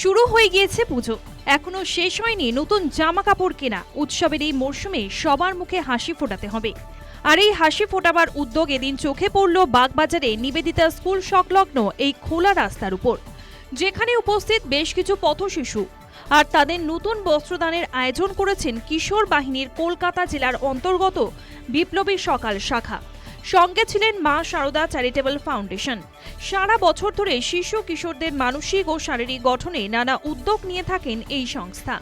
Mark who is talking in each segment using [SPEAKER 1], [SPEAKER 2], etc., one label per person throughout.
[SPEAKER 1] শুরু হয়ে গিয়েছে পুজো। এখনও শেষ হয়নি নতুন জামা কাপড় কেনা। উৎসবের এই মরশুমে সবার মুখে হাসি ফোটাতে হবে। আর এই হাসি ফোটাবার উদ্যোগ এদিন চোখে পড়ল বাগবাজারে নিবেদিতা স্কুল সংলগ্ন এই খোলা রাস্তার উপর। যেখানে উপস্থিত বেশ কিছু পথশিশু। আর তাদের নতুন বস্ত্রদানের আয়োজন করেছেন কিশোর বাহিনীর কলকাতা জেলার অন্তর্গত বিপ্লবী সকাল শাখা। সঙ্গে ছিলেন মা সারদা চ্যারিটেবল ফাউন্ডেশন। সারা বছর ধরে শিশু কিশোরদের মানসিক ও শারীরিক গঠনে নানা উদ্যোগ নিয়ে থাকেন এই সংস্থা।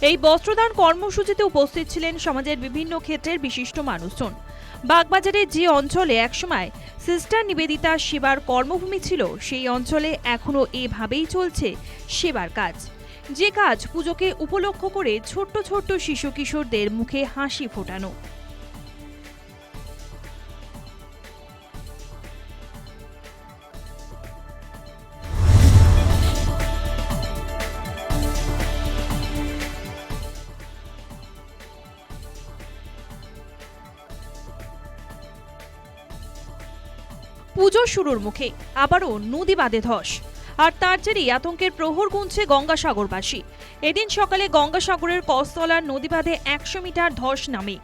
[SPEAKER 1] এই বস্ত্রদান কর্মসূচিতে উপস্থিত ছিলেন সমাজের বিভিন্ন ক্ষেত্রের বিশিষ্ট মানুষজন। বাগবাজারের যে অঞ্চলে একসময় সিস্টার নিবেদিতা সেবার কর্মভূমি ছিল, সেই অঞ্চলে এখনও এভাবেই চলছে সেবার কাজ। যে কাজ পুজোকে উপলক্ষ করে ছোট্ট ছোট্ট শিশু কিশোরদের মুখে হাসি ফোটানো। পুজো শুরুর মুখে আবারও নদী বাঁধে ধস। আর তার জেরেই আতঙ্কের প্রহর গুনছে গঙ্গাসাগরবাসী। এদিন সকালে গঙ্গাসাগরের কস্তলার নদী বাঁধে একশো মিটার ধস নামে,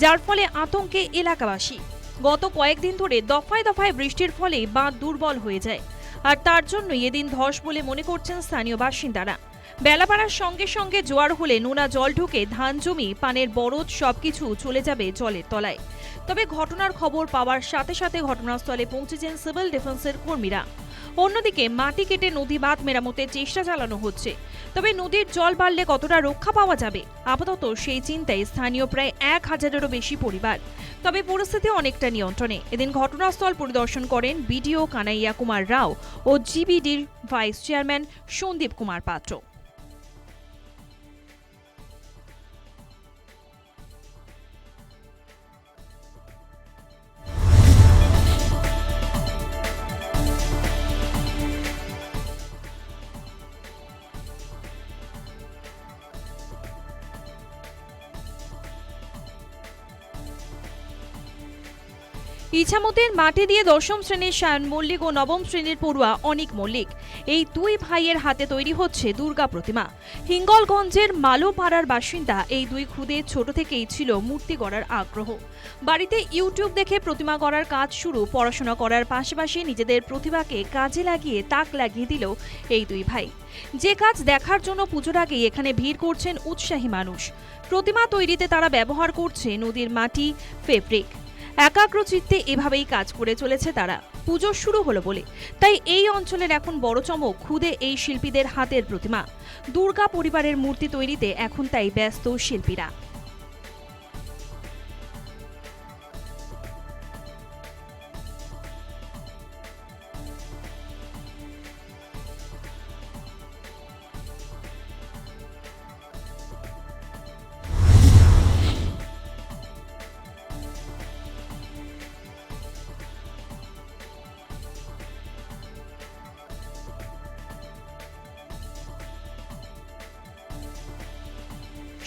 [SPEAKER 1] যার ফলে আতঙ্কে এলাকাবাসী। গত কয়েকদিন ধরে দফায় দফায় বৃষ্টির ফলে বাঁধ দুর্বল হয়ে যায়। আর তার জন্যই এদিন ধস বলে মনে করছেন স্থানীয় বাসিন্দারা। বেলা বাড়ার সঙ্গে সঙ্গে জোয়ার হলে নোনা জল ঢুকে ধান জমি, পানের বরজ সবকিছু চলে যাবে জলের তলায়। তবে ঘটনার খবর পাওয়ার সাথে সাথে ঘটনাস্থলে পৌঁছেছেন সিভিল ডিফেন্সের কর্মীরা। অন্যদিকে মাটি কেটে নদী বাঁধ মেরামতের চেষ্টা চালানো হচ্ছে। তবে নদীর জল বাড়লে কতটা রক্ষা পাওয়া যাবে? আপাতত সেই চিন্তায় স্থানীয় প্রায় এক হাজারেরও বেশি পরিবার। তবে পরিস্থিতি অনেকটা নিয়ন্ত্রণে। এদিন ঘটনাস্থল পরিদর্শন করেন বিডিও কানাইয়া কুমার রাও ও জিবিডির ভাইস চেয়ারম্যান সন্দীপ কুমার পাত্র। ইছামতের মাটি দিয়ে দশম শ্রেণির সায়ন মল্লিক ও নবম শ্রেণির পড়ুয়া অনিক মল্লিক। এই দুই ভাইয়ের হাতে তৈরি হচ্ছে দুর্গা প্রতিমা। হিঙ্গলগঞ্জের মালোপাড়ার বাসিন্দা এই দুই খুদে ছোট থেকেই ছিল মূর্তি গড়ার আগ্রহ। বাড়িতে ইউটিউব দেখে প্রতিমা গড়ার কাজ শুরু, পড়াশোনা করার পাশাপাশি নিজেদের প্রতিভাকে কাজে লাগিয়ে তাক লাগিয়ে দিল এই দুই ভাই। যে কাজ দেখার জন্য পুজোর আগেই এখানে ভিড় করছেন উৎসাহী মানুষ। প্রতিমা তৈরিতে তারা ব্যবহার করছে নদীর মাটি, ফেব্রিক। একাগ্র চিত্তে এভাবেই কাজ করে চলেছে তারা। পুজো শুরু হলো বলে। তাই এই অঞ্চলের এখন বড় চমক খুদে এই শিল্পীদের হাতের প্রতিমা। দুর্গা পরিবারের মূর্তি তৈরিতে এখন তাই ব্যস্ত শিল্পীরা।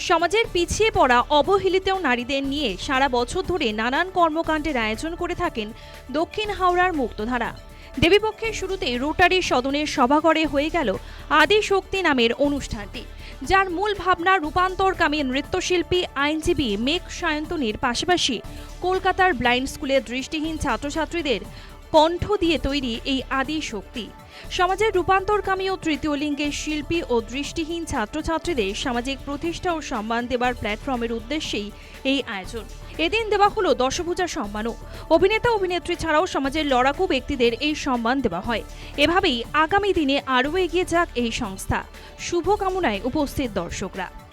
[SPEAKER 1] সমাজের পিছিয়ে পড়া অবহেলিত নারীদের নিয়ে সারা বছর ধরে নানান কর্মকাণ্ডের আয়োজন করে থাকেন দক্ষিণ হাওড়ার মুক্তধারা। দেবীপক্ষের শুরুতে রোটারি সদনের সভাঘরে হয়ে গেল আদি শক্তি নামের অনুষ্ঠানটি, যার মূল ভাবনা রূপান্তরকামী নৃত্যশিল্পী, আইনজীবী মেঘ সায়ন্তনীর পাশাপাশি কলকাতার ব্লাইন্ড স্কুলের দৃষ্টিহীন ছাত্রছাত্রীদের কণ্ঠ দিয়ে তৈরি এই আদি শক্তি। সমাজের রূপান্তরকামী ও তৃতীয় লিঙ্গের শিল্পী ও দৃষ্টিহীন ছাত্রছাত্রীদের সামাজিক প্রতিষ্ঠা ও সম্মান দেবার প্ল্যাটফর্মের উদ্দেশ্যেই এই আয়োজন। এদিন দেওয়া হলো দশভূজা সম্মানও। অভিনেতা অভিনেত্রী ছাড়াও সমাজের লড়াকু ব্যক্তিদের এই সম্মান দেওয়া হয়। এভাবেই আগামী দিনে আরও এগিয়ে যাক এই সংস্থা। শুভকামনায় উপস্থিত দর্শকরা।